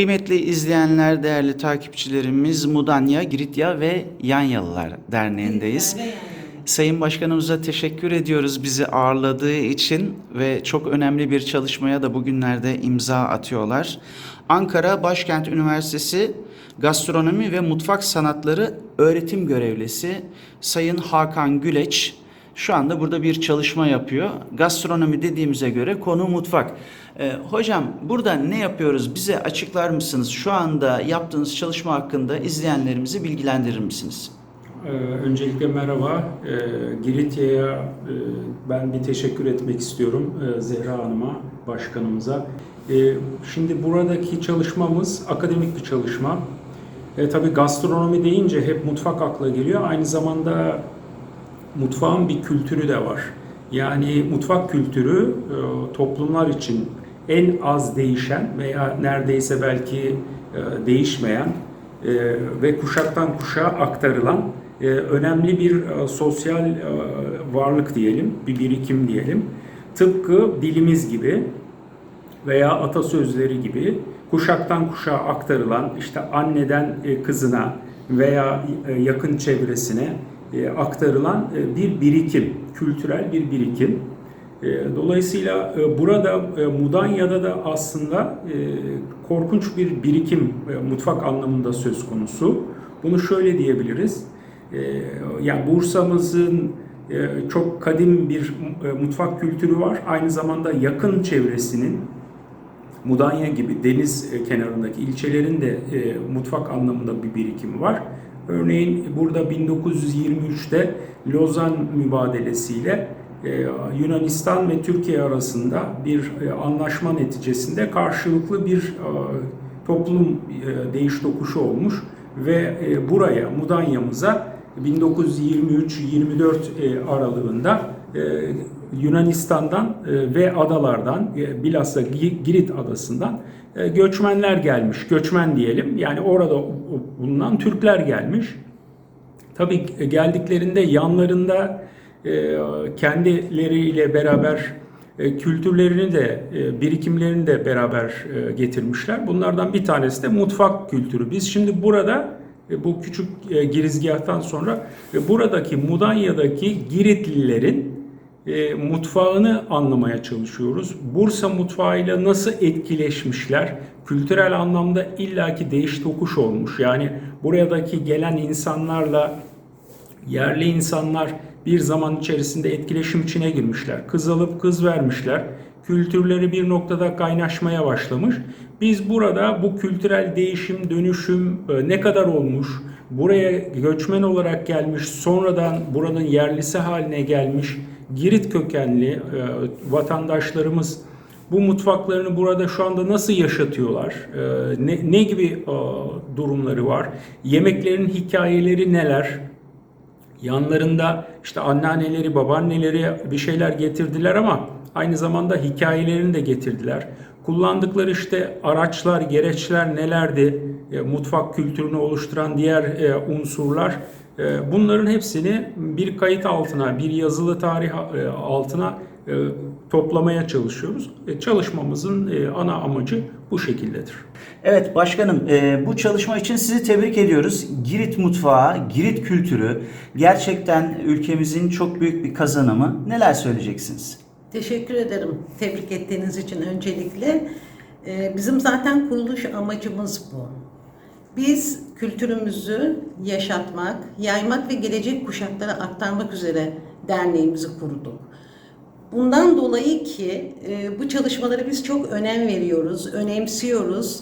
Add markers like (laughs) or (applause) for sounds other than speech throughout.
Kıymetli izleyenler, değerli takipçilerimiz Mudanya, Giritya ve Yanyalılar Derneği'ndeyiz. Sayın Başkanımıza teşekkür ediyoruz bizi ağırladığı için ve çok önemli bir çalışmaya da bugünlerde imza atıyorlar. Ankara Başkent Üniversitesi Gastronomi ve Mutfak Sanatları Öğretim Görevlisi Sayın Hakan Güleç şu anda burada bir çalışma yapıyor. Gastronomi dediğimize göre konu mutfak. Ee, hocam burada ne yapıyoruz bize açıklar mısınız? Şu anda yaptığınız çalışma hakkında izleyenlerimizi bilgilendirir misiniz? Ee, Öncelikle merhaba. Ee, Giritya'ya e, ben bir teşekkür etmek istiyorum e, Zehra Hanım'a, başkanımıza. Ee, Şimdi buradaki çalışmamız akademik bir çalışma. E, tabii gastronomi deyince hep mutfak akla geliyor. Aynı zamanda mutfağın bir kültürü de var. Yani mutfak kültürü e, toplumlar için en az değişen veya neredeyse belki e, değişmeyen e, ve kuşaktan kuşağa aktarılan önemli bir sosyal varlık diyelim, bir birikim diyelim. Tıpkı dilimiz gibi veya atasözleri gibi kuşaktan kuşağa aktarılan işte anneden kızına veya yakın çevresine aktarılan e, bir birikim, kültürel bir birikim. E, Dolayısıyla e, burada e, Mudanya'da da aslında e, korkunç bir birikim e, mutfak anlamında söz konusu. Bunu şöyle diyebiliriz. E, Yani Bursa'mızın e, çok kadim bir e, mutfak kültürü var. Aynı zamanda yakın çevresinin Mudanya gibi deniz e, kenarındaki ilçelerin de e, mutfak anlamında bir birikimi var. Örneğin burada 1923'te Lozan mübadelesiyle e, Yunanistan ve Türkiye arasında bir e, anlaşma neticesinde karşılıklı bir e, toplum değiş tokuşu olmuş ve buraya Mudanya'mıza 1923-24 e, aralığında Yunanistan'dan e, ve adalardan e, bilhassa Gi- Girit adasından e, göçmenler gelmiş. Göçmen diyelim. Yani orada bulunan Türkler gelmiş. Tabii geldiklerinde yanlarında kendileriyle beraber kültürlerini de birikimlerini de beraber getirmişler. Bunlardan bir tanesi de mutfak kültürü. Biz şimdi burada bu küçük girizgahtan sonra buradaki Mudanya'daki Giritlilerin e, mutfağını anlamaya çalışıyoruz. Bursa mutfağıyla nasıl etkileşmişler? Kültürel anlamda illaki değiş tokuş olmuş. Yani buradaki gelen insanlarla yerli insanlar bir zaman içerisinde etkileşim içine girmişler. Kız alıp kız vermişler. Kültürleri bir noktada kaynaşmaya başlamış. Biz burada bu kültürel değişim, dönüşüm e, ne kadar olmuş, buraya göçmen olarak gelmiş, sonradan buranın yerlisi haline gelmiş Girit kökenli e, vatandaşlarımız bu mutfaklarını burada şu anda nasıl yaşatıyorlar? E, Ne, ne gibi e, durumları var? Yemeklerin hikayeleri neler? Yanlarında işte anneanneleri, babaanneleri bir şeyler getirdiler ama aynı zamanda hikayelerini de getirdiler. Kullandıkları işte araçlar, gereçler nelerdi? E, mutfak kültürünü oluşturan diğer e, unsurlar. E, bunların hepsini bir kayıt altına, bir yazılı tarih e, altına e, toplamaya çalışıyoruz. E, çalışmamızın ana amacı bu şekildedir. Evet başkanım bu çalışma için sizi tebrik ediyoruz. Girit mutfağı, Girit kültürü gerçekten ülkemizin çok büyük bir kazanımı. Neler söyleyeceksiniz? Teşekkür ederim tebrik ettiğiniz için öncelikle. Ee, Bizim zaten kuruluş amacımız bu. Biz kültürümüzü yaşatmak, yaymak ve gelecek kuşaklara aktarmak üzere derneğimizi kurduk. Bundan dolayı ki e, bu çalışmalara biz çok önem veriyoruz, önemsiyoruz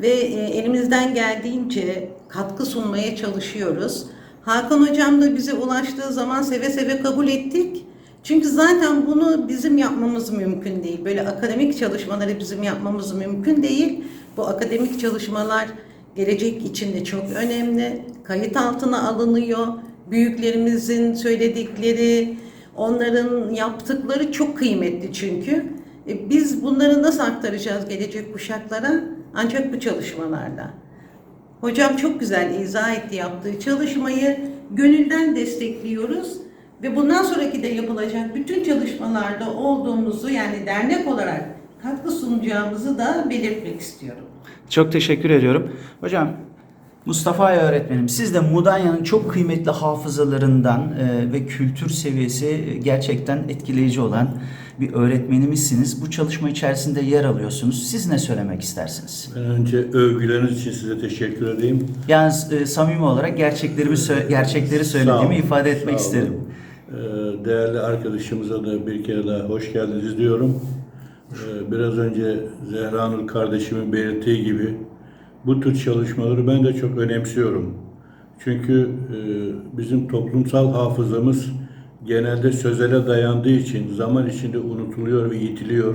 ve e, elimizden geldiğince katkı sunmaya çalışıyoruz. Hakan Hocam da bize ulaştığı zaman seve seve kabul ettik. Çünkü zaten bunu bizim yapmamız mümkün değil. Böyle akademik çalışmaları bizim yapmamız mümkün değil. Bu akademik çalışmalar gelecek için de çok önemli. Kayıt altına alınıyor. Büyüklerimizin söyledikleri, onların yaptıkları çok kıymetli çünkü. E, Biz bunları nasıl aktaracağız gelecek kuşaklara? Ancak bu çalışmalarla. Hocam çok güzel izah etti yaptığı çalışmayı. Gönülden destekliyoruz ve bundan sonraki de yapılacak bütün çalışmalarda olduğumuzu yani dernek olarak katkı sunacağımızı da belirtmek istiyorum. Çok teşekkür ediyorum. Hocam Mustafa öğretmenim siz de Mudanya'nın çok kıymetli hafızalarından e, ve kültür seviyesi e, gerçekten etkileyici olan bir öğretmenimizsiniz. Bu çalışma içerisinde yer alıyorsunuz. Siz ne söylemek istersiniz? Ben önce övgüleriniz için size teşekkür edeyim. Yalnız e, samimi olarak gerçekleri sö- gerçekleri söylediğimi Sağ olun, ifade etmek sağ olun. isterim. Ee, Değerli arkadaşımıza da bir kere daha hoş geldiniz diyorum. Ee, Biraz önce Zehra Nur kardeşimin belirttiği gibi bu tür çalışmaları ben de çok önemsiyorum. Çünkü e, bizim toplumsal hafızamız genelde sözele dayandığı için zaman içinde unutuluyor ve yitiliyor.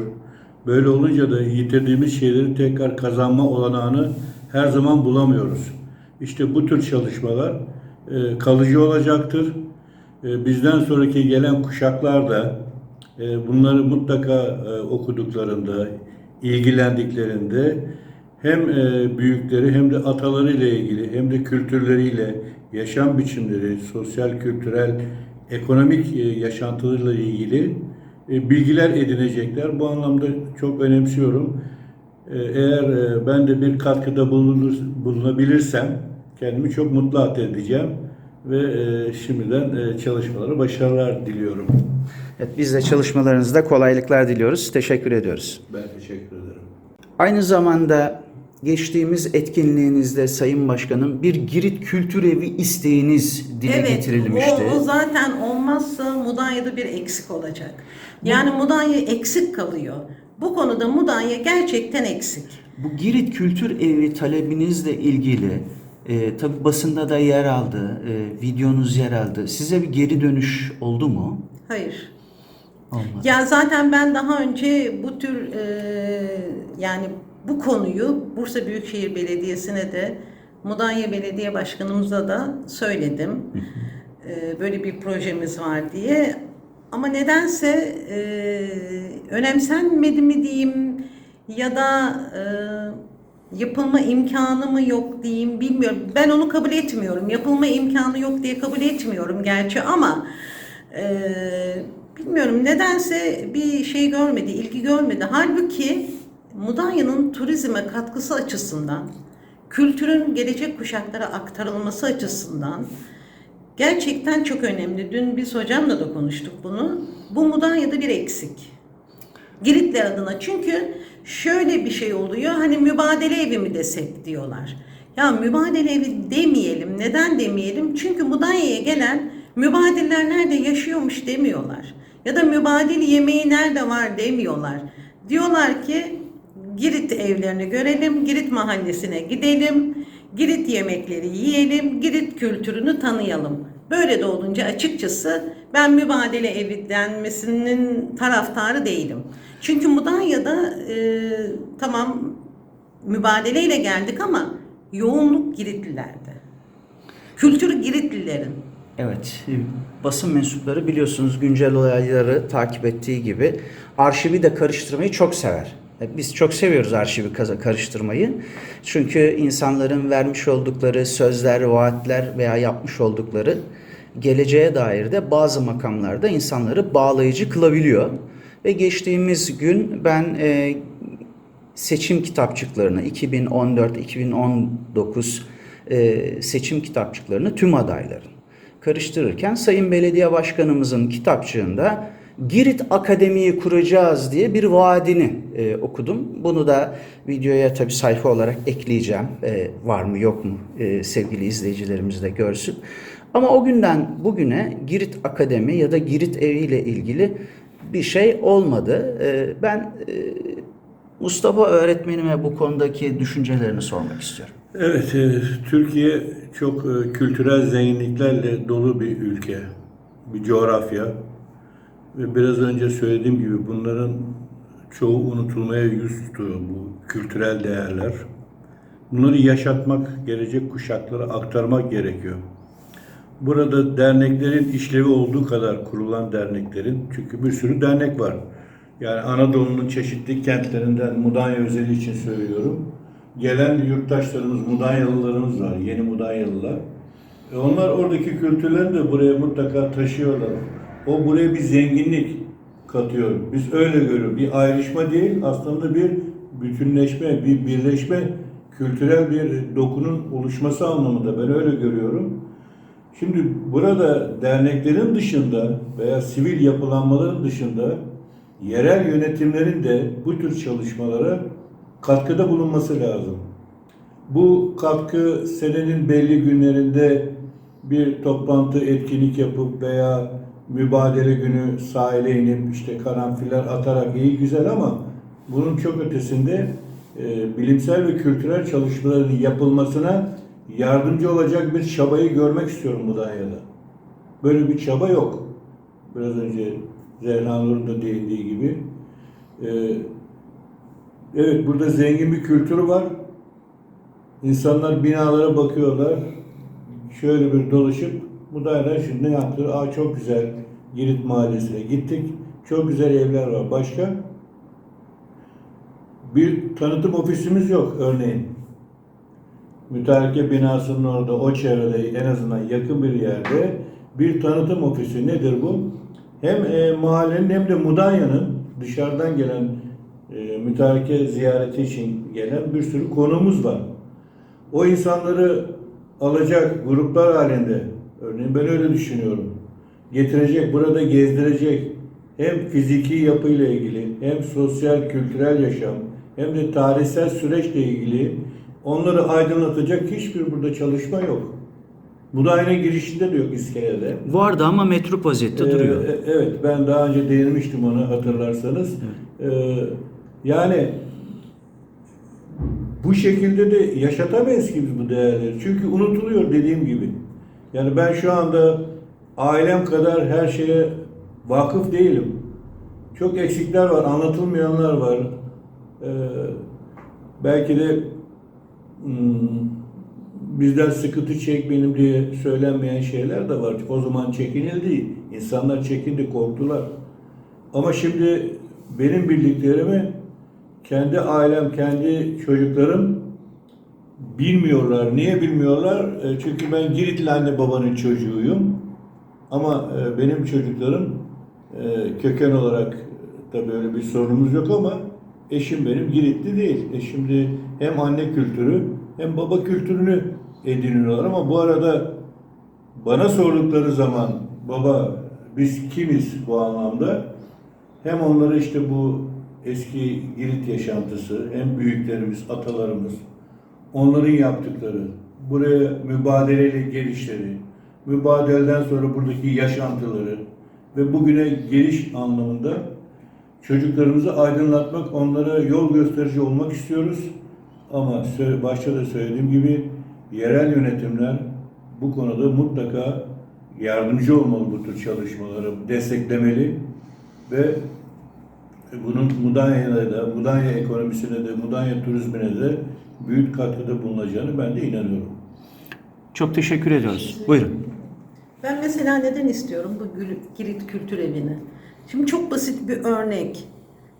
Böyle olunca da yitirdiğimiz şeyleri tekrar kazanma olanağını her zaman bulamıyoruz. İşte bu tür çalışmalar e, kalıcı olacaktır. E, bizden sonraki gelen kuşaklar da bunları mutlaka e, okuduklarında, ilgilendiklerinde hem e, büyükleri hem de atalarıyla ilgili hem de kültürleriyle, yaşam biçimleri, sosyal, kültürel, ekonomik e, yaşantılarıyla ilgili e, bilgiler edinecekler. Bu anlamda çok önemsiyorum. E, Eğer e, ben de bir katkıda bulunur, bulunabilirsem kendimi çok mutlu edeceğim ve e, şimdiden e, çalışmalara başarılar diliyorum. Evet, biz de çalışmalarınızda kolaylıklar diliyoruz. Teşekkür ediyoruz. Ben teşekkür ederim. Aynı zamanda geçtiğimiz etkinliğinizde Sayın Başkanım bir Girit Kültür Evi isteğiniz dile getirilmişti. O, o zaten olmazsa Mudanya'da bir eksik olacak. Yani Mudanya eksik kalıyor. Bu konuda Mudanya gerçekten eksik. Bu Girit Kültür Evi talebinizle ilgili e, tabi basında da yer aldı, e, videonuz yer aldı. Size bir geri dönüş oldu mu? Hayır. Olmadı. Ya zaten ben daha önce bu tür e, yani bu konuyu Bursa Büyükşehir Belediyesi'ne de Mudanya Belediye Başkanımıza da söyledim. E, böyle bir projemiz var diye. Ama nedense e, önemsenmedi mi diyeyim ya da e, yapılma imkanı mı yok diyeyim bilmiyorum. Ben onu kabul etmiyorum. Yapılma imkanı yok diye kabul etmiyorum gerçi ama e, bilmiyorum nedense bir şey görmedi, ilgi görmedi. Halbuki Mudanya'nın turizme katkısı açısından, kültürün gelecek kuşaklara aktarılması açısından gerçekten çok önemli. Dün biz hocamla da konuştuk bunu. Bu Mudanya'da bir eksik. Giritler adına çünkü şöyle bir şey oluyor hani mübadele evi mi desek diyorlar. Ya mübadele evi demeyelim. Neden demeyelim? Çünkü Mudanya'ya gelen mübadiller nerede yaşıyormuş demiyorlar. Ya da mübadil yemeği nerede var demiyorlar. Diyorlar ki Girit evlerini görelim, Girit mahallesine gidelim, Girit yemekleri yiyelim, Girit kültürünü tanıyalım. Böyle de olunca açıkçası ben mübadele evi denmesinin taraftarı değilim. Çünkü Mudanya'da e, tamam mübadeleyle geldik ama yoğunluk Giritlilerde. Kültür Giritlilerin. Evet, basın mensupları biliyorsunuz güncel olayları takip ettiği gibi arşivi de karıştırmayı çok sever. E, Biz çok seviyoruz arşivi karıştırmayı. Çünkü insanların vermiş oldukları sözler, vaatler veya yapmış oldukları geleceğe dair de bazı makamlarda insanları bağlayıcı kılabiliyor. Ve geçtiğimiz gün ben e, seçim kitapçıklarını 2014-2019 e, seçim kitapçıklarını tüm adayların karıştırırken Sayın Belediye Başkanımızın kitapçığında Girit Akademi'yi kuracağız diye bir vaadini e, okudum. Bunu da videoya tabi sayfa olarak ekleyeceğim. E, var mı yok mu e, sevgili izleyicilerimiz de görsün. Ama o günden bugüne Girit Akademi ya da Girit Evi ile ilgili bir şey olmadı. E, ben e, Mustafa öğretmenime bu konudaki düşüncelerini sormak istiyorum. Evet, e, Türkiye çok e, kültürel zenginliklerle dolu bir ülke, bir coğrafya. Ve biraz önce söylediğim gibi bunların çoğu unutulmaya yüz tutuyor bu kültürel değerler. Bunları yaşatmak, gelecek kuşaklara aktarmak gerekiyor. Burada derneklerin işlevi olduğu kadar kurulan derneklerin, çünkü bir sürü dernek var. Yani Anadolu'nun çeşitli kentlerinden Mudanya özeli için söylüyorum. Gelen yurttaşlarımız, Mudanyalılarımız var, yeni Mudanyalılar. E onlar oradaki kültürlerini de buraya mutlaka taşıyorlar. O buraya bir zenginlik katıyor. Biz öyle görüyoruz. Bir ayrışma değil, aslında bir bütünleşme, bir birleşme, kültürel bir dokunun oluşması anlamında ben öyle görüyorum. Şimdi burada derneklerin dışında veya sivil yapılanmaların dışında yerel yönetimlerin de bu tür çalışmalara katkıda bulunması lazım. Bu katkı senenin belli günlerinde bir toplantı, etkinlik yapıp veya mübadele günü sahile inip işte karanfiller atarak iyi güzel ama bunun çok ötesinde e, bilimsel ve kültürel çalışmaların yapılmasına yardımcı olacak bir çabayı görmek istiyorum Mudanya'da. Böyle bir çaba yok. Biraz önce Zehra Nur'un da değindiği gibi. E, evet burada zengin bir kültür var. İnsanlar binalara bakıyorlar. Şöyle bir dolaşıp Mudanya'da şimdi ne yaptı? Aa çok güzel. Girit Mahallesi'ne gittik. Çok güzel evler var. Başka? Bir tanıtım ofisimiz yok örneğin. Müteahhitlik binasının orada, o çevrede en azından yakın bir yerde bir tanıtım ofisi nedir bu? Hem e, mahallenin hem de Mudanya'nın dışarıdan gelen e, müteahhitlik ziyareti için gelen bir sürü konuğumuz var. O insanları alacak gruplar halinde, örneğin ben öyle düşünüyorum, getirecek, burada gezdirecek, hem fiziki yapıyla ilgili, hem sosyal, kültürel yaşam, hem de tarihsel süreçle ilgili onları aydınlatacak hiçbir burada çalışma yok. Bu da aynı girişinde de yok iskelede. Vardı ama metruk vaziyette Ee, duruyor. e- evet, ben daha önce değinmiştim ona hatırlarsanız. Ee, yani bu şekilde de yaşatamayız ki biz bu değerleri. Çünkü unutuluyor dediğim gibi. Yani ben şu anda ailem kadar her şeye vakıf değilim. Çok eksikler var, anlatılmayanlar var. Ee, belki de hmm, bizden sıkıntı çekmeyelim diye söylenmeyen şeyler de var. O zaman çekinildi. İnsanlar çekindi, korktular. Ama şimdi benim bildiklerimi kendi ailem, kendi çocuklarım bilmiyorlar. Niye bilmiyorlar? E, Çünkü ben Giritli anne babanın çocuğuyum. Ama e, benim çocuklarım e, köken olarak tabii öyle bir sorunumuz yok ama eşim benim Giritli değil. E şimdi hem anne kültürü hem baba kültürünü ediniyorlar ama bu arada bana sordukları zaman baba biz kimiz bu anlamda hem onları işte bu eski Girit yaşantısı hem büyüklerimiz, atalarımız onların yaptıkları, buraya mübadeleyle gelişleri, mübadeleden sonra buradaki yaşantıları ve bugüne geliş anlamında çocuklarımızı aydınlatmak, onlara yol gösterici olmak istiyoruz. Ama başta da söylediğim gibi yerel yönetimler bu konuda mutlaka yardımcı olmalı bu tür çalışmaları, desteklemeli ve bunun Mudanya'da da, Mudanya ekonomisine de, Mudanya turizmine de büyük katkıda bulunacağını ben de inanıyorum. Çok teşekkür ediyoruz. Buyurun. Ben mesela neden istiyorum bu Girit Kültür Evi'ni? Şimdi çok basit bir örnek.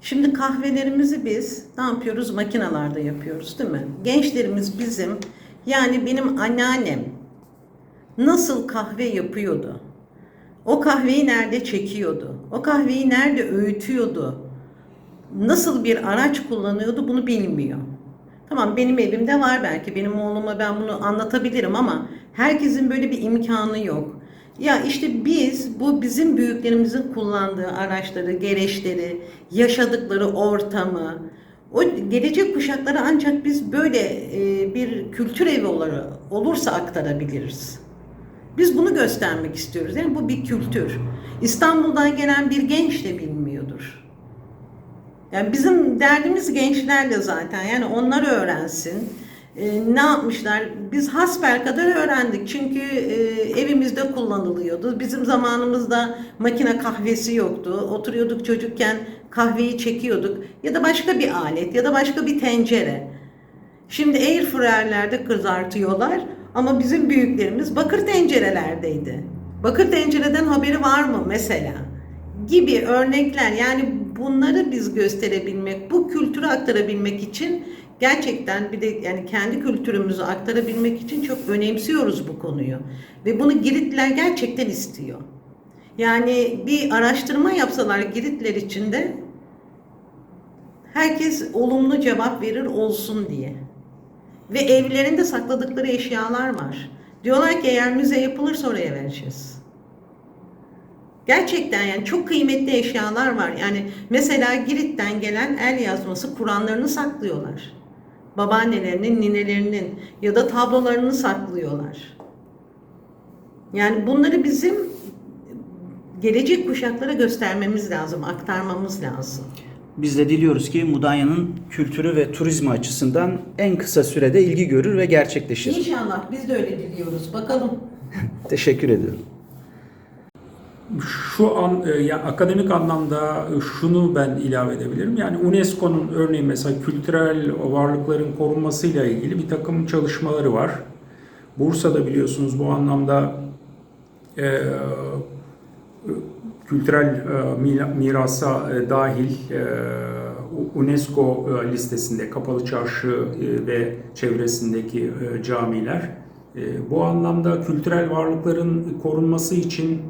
Şimdi kahvelerimizi biz ne yapıyoruz? Makinalarda yapıyoruz değil mi? Gençlerimiz bizim yani benim anneannem nasıl kahve yapıyordu? O kahveyi nerede çekiyordu? O kahveyi nerede öğütüyordu? Nasıl bir araç kullanıyordu bunu bilmiyor. Tamam benim evimde var belki benim oğluma ben bunu anlatabilirim ama herkesin böyle bir imkanı yok. Ya işte biz bu bizim büyüklerimizin kullandığı araçları, gereçleri, yaşadıkları ortamı, o gelecek kuşaklara ancak biz böyle e, bir kültür evi olarak olursa aktarabiliriz. Biz bunu göstermek istiyoruz. Yani bu bir kültür. İstanbul'dan gelen bir genç de bilmiyordur. Yani bizim derdimiz gençlerle zaten. Yani onlar öğrensin. Ee, ne yapmışlar? Biz hasbel kadar öğrendik. Çünkü e, evimizde kullanılıyordu. Bizim zamanımızda makine kahvesi yoktu. Oturuyorduk çocukken kahveyi çekiyorduk. Ya da başka bir alet ya da başka bir tencere. Şimdi airfryer'lerde kızartıyorlar ama bizim büyüklerimiz bakır tencerelerdeydi. Bakır tencereden haberi var mı mesela? Gibi örnekler yani bunları biz gösterebilmek, bu kültürü aktarabilmek için gerçekten bir de yani kendi kültürümüzü aktarabilmek için çok önemsiyoruz bu konuyu. Ve bunu Giritliler gerçekten istiyor. Yani bir araştırma yapsalar Giritler içinde herkes olumlu cevap verir olsun diye. Ve evlerinde sakladıkları eşyalar var. Diyorlar ki eğer müze yapılırsa oraya vereceğiz. Gerçekten yani çok kıymetli eşyalar var. Yani mesela Girit'ten gelen el yazması Kur'anlarını saklıyorlar. Babaannelerinin, ninelerinin ya da tablolarını saklıyorlar. Yani bunları bizim gelecek kuşaklara göstermemiz lazım, aktarmamız lazım. Biz de diliyoruz ki Mudanya'nın kültürü ve turizmi açısından en kısa sürede ilgi görür ve gerçekleşir. İnşallah biz de öyle diliyoruz. Bakalım. (laughs) Teşekkür ediyorum. Şu an e, ya akademik anlamda e, şunu ben ilave edebilirim. Yani UNESCO'nun örneğin mesela kültürel varlıkların korunmasıyla ilgili bir takım çalışmaları var. Bursa'da biliyorsunuz bu anlamda e, kültürel e, mirasa e, dahil e, UNESCO e, listesinde Kapalı Çarşı e, ve çevresindeki e, camiler. E, bu anlamda kültürel varlıkların korunması için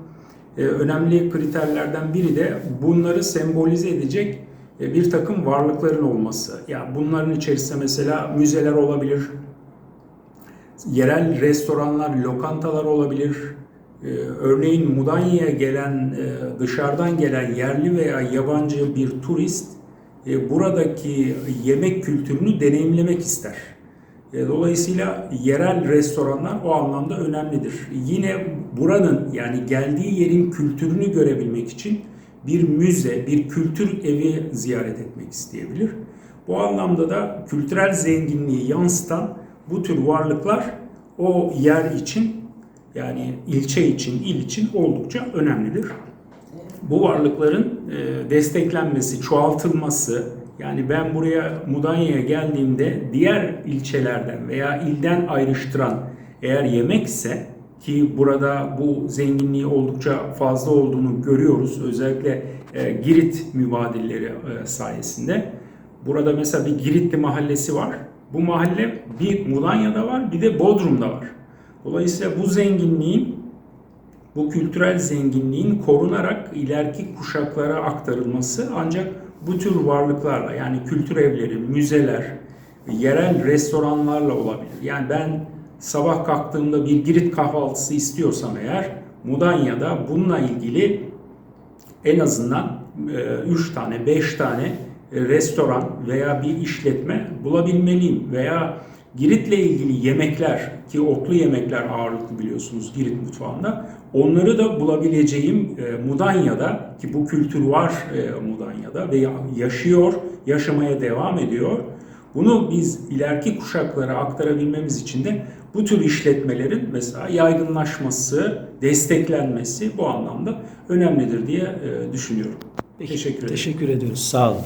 önemli kriterlerden biri de bunları sembolize edecek e, bir takım varlıkların olması. Yani bunların içerisinde mesela müzeler olabilir, yerel restoranlar, lokantalar olabilir. Ee, örneğin Mudanya'ya gelen, e, dışarıdan gelen yerli veya yabancı bir turist e, buradaki yemek kültürünü deneyimlemek ister. E, Dolayısıyla yerel restoranlar o anlamda önemlidir. Yine buranın yani geldiği yerin kültürünü görebilmek için bir müze, bir kültür evi ziyaret etmek isteyebilir. Bu anlamda da kültürel zenginliği yansıtan bu tür varlıklar o yer için yani ilçe için, il için oldukça önemlidir. Bu varlıkların e, desteklenmesi, çoğaltılması, yani ben buraya Mudanya'ya geldiğimde diğer ilçelerden veya ilden ayrıştıran eğer yemekse ki burada bu zenginliği oldukça fazla olduğunu görüyoruz. Özellikle e, Girit mübadilleri e, sayesinde. Burada mesela bir Giritli mahallesi var. Bu mahalle bir Mudanya'da var bir de Bodrum'da var. Dolayısıyla bu zenginliğin bu kültürel zenginliğin korunarak ileriki kuşaklara aktarılması ancak bu tür varlıklarla yani kültür evleri, müzeler, yerel restoranlarla olabilir. Yani ben sabah kalktığımda bir Girit kahvaltısı istiyorsam eğer Mudanya'da bununla ilgili en azından 3 tane, 5 tane e, restoran veya bir işletme bulabilmeliyim veya Girit'le ilgili yemekler ki otlu yemekler ağırlıklı biliyorsunuz Girit mutfağında onları da bulabileceğim e, Mudanya'da ki bu kültür var e, Mudanya'da ve yaşıyor, yaşamaya devam ediyor. Bunu biz ileriki kuşaklara aktarabilmemiz için de bu tür işletmelerin mesela yaygınlaşması, desteklenmesi bu anlamda önemlidir diye e, düşünüyorum. Teşekkür ederim. Teşekkür ediyoruz. Sağ olun.